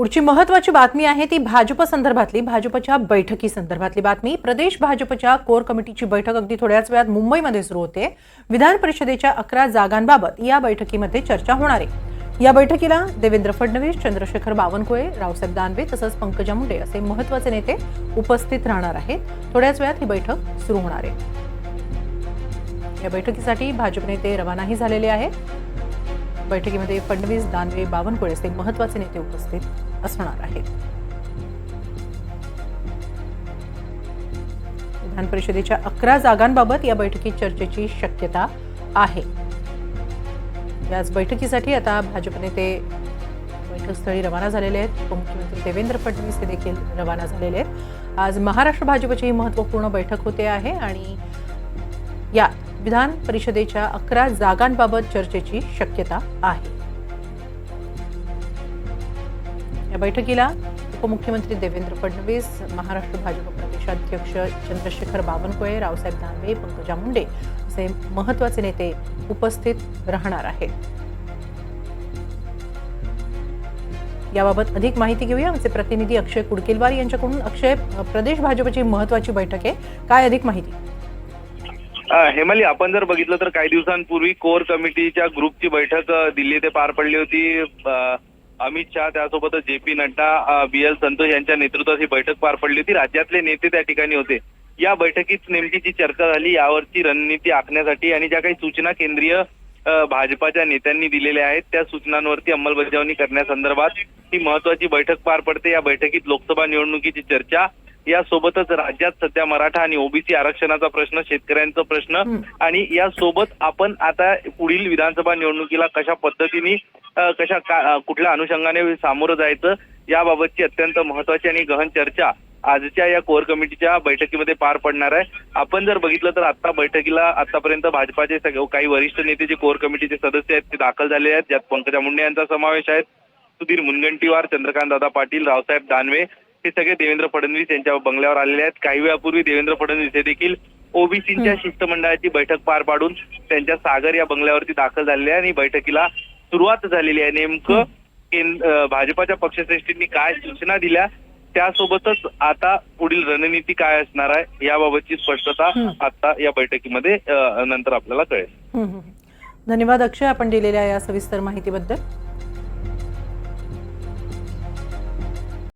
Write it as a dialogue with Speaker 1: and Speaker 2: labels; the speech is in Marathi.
Speaker 1: पुढची महत्वाची बातमी आहे ती भाजप संदर्भातली भाजपच्या बैठकी संदर्भातली बातमी. प्रदेश भाजपच्या कोर कमिटीची बैठक अगदी थोड्याच वेळात मुंबईमध्ये सुरू होते. विधान परिषदेच्या अकरा जागांबाबत या बैठकीमध्ये चर्चा होणार आहे. या बैठकीला देवेंद्र फडणवीस चंद्रशेखर बावनकुळे रावसाहेब दानवे तसंच पंकजा मुंडे असे महत्त्वाचे नेते उपस्थित राहणार आहेत. थोड्याच वेळात ही बैठक सुरू होणार आहे. या बैठकीसाठी भाजप नेते रवानाही झालेले आहेत. बैठकीमध्ये फडणवीस दानवे बावनकुळे असे महत्त्वाचे नेते उपस्थित असणार आहे. विधान परिषदेच्या अकरा जागांबाबत या बैठकीत चर्चेची शक्यता आहे. याच बैठकीसाठी आता भाजप नेते बैठकस्थळी रवाना झालेले आहेत. उपमुख्यमंत्री देवेंद्र फडणवीस हे देखील रवाना झालेले आहेत. आज महाराष्ट्र भाजपची ही महत्त्वपूर्ण बैठक होते आहे आणि या विधान परिषदेच्या अकरा जागांबाबत चर्चेची शक्यता आहे. या बैठकीला उपमुख्यमंत्री देवेंद्र फडणवीस महाराष्ट्र भाजप प्रदेशाध्यक्ष चंद्रशेखर बावनकुळे रावसाहेब दानवे पंकजा मुंडे असे महत्त्वाचे नेते उपस्थित राहणार आहेत. याबाबत अधिक माहिती घेऊया. आमचे प्रतिनिधी अक्षय कुडकेलवार यांच्याकडून. अक्षय प्रदेश भाजपची महत्वाची बैठक आहे. काय अधिक माहिती?
Speaker 2: हेमाली आपण जर बघितलं तर काही दिवसांपूर्वी कोर कमिटीच्या ग्रुपची बैठक दिल्ली येथे पार पडली होती. अमित शहा त्यासोबतच J P Nadda B L Santosh यांच्या नेतृत्वात ही बैठक पार पडली होती. राज्यातले नेते त्या ठिकाणी होते. या बैठकीत नेमकी जी चर्चा झाली यावरची रणनीती आखण्यासाठी आणि ज्या काही सूचना केंद्रीय भाजपाच्या नेत्यांनी दिलेल्या आहेत त्या सूचनांवरती अंमलबजावणी करण्यासंदर्भात ही महत्वाची बैठक पार पडते. या बैठकीत लोकसभा निवडणुकीची चर्चा यासोबतच राज्यात सध्या मराठा आणि ओबीसी आरक्षणाचा प्रश्न शेतकऱ्यांचा प्रश्न. आणि यासोबत आपण आता पुढील विधानसभा निवडणुकीला कशा पद्धतीने कशा कुठल्या अनुषंगाने सामोरं जायचं याबाबतची अत्यंत महत्वाची आणि गहन चर्चा आजच्या या कोर कमिटीच्या बैठकीमध्ये पार पडणार आहे. आपण जर बघितलं तर आता बैठकीला आतापर्यंत भाजपाचे सगळे काही वरिष्ठ नेते जे कोर कमिटीचे सदस्य आहेत ते दाखल झाले आहेत. ज्यात पंकजा मुंडे यांचा समावेश आहे. सुधीर मुनगंटीवार चंद्रकांत दादा पाटील रावसाहेब दानवे हे सगळे देवेंद्र फडणवीस यांच्या बंगल्यावर आलेले आहेत. काही वेळापूर्वी देवेंद्र फडणवीस हे देखील ओबीसीच्या शिष्टमंडळाची बैठक पार पाडून त्यांच्या सागर या बंगल्यावरती दाखल झालेले आहे आणि बैठकीला सुरुवात झालेली आहे. नेमकं भाजपाच्या पक्षश्रेष्ठींनी काय सूचना दिल्या त्यासोबतच आता पुढील रणनीती काय असणार आहे याबाबतची स्पष्टता. आता या बैठकीमध्ये नंतर आपल्याला कळेल.
Speaker 1: धन्यवाद अक्षय आपण दिलेल्या या सविस्तर माहितीबद्दल.